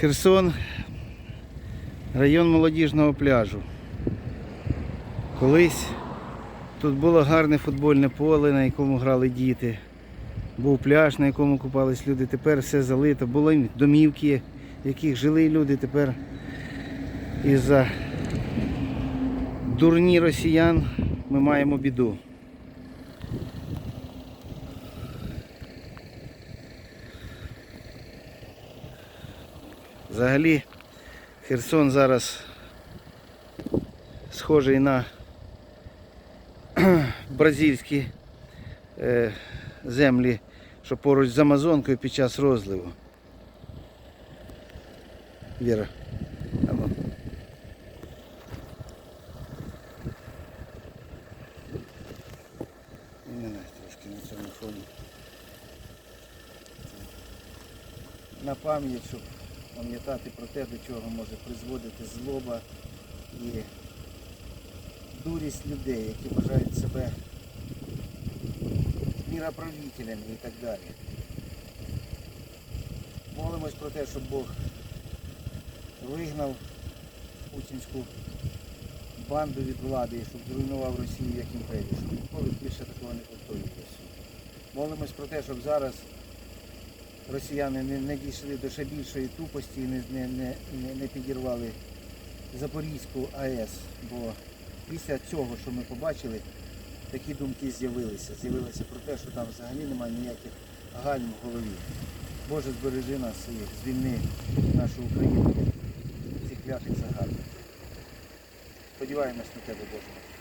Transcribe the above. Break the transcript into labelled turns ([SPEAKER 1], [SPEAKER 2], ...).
[SPEAKER 1] Херсон, район молодіжного пляжу. Колись тут було гарне футбольне поле, на якому грали діти. Був пляж, на якому купались люди. Тепер все залито. Були домівки, в яких жили люди. Тепер із-за дурні росіян ми маємо біду. Взагалі Херсон зараз схожий на бразильські е, землі, що поруч з Амазонкою під час розливу. Віра. На пам'ять, щоб пам'ятати про те, до чого може призводити злоба і дурість людей, які вважають себе міроправителями і так далі. Молимось про те, щоб Бог вигнав путінську банду від влади, щоб зруйнував Росію як імперію, щоб ніколи більше такого не повторювалося. Молимось про те, щоб зараз росіяни не, не дійшли до ще більшої тупості і не, не, не, не, підірвали Запорізьку АЕС, бо після цього, що ми побачили, такі думки з'явилися. З'явилися про те, що там взагалі немає ніяких гальм в голові. Боже, збережи нас і звільни нашу Україну цих клятих загарбників. Сподіваємось на тебе, Боже.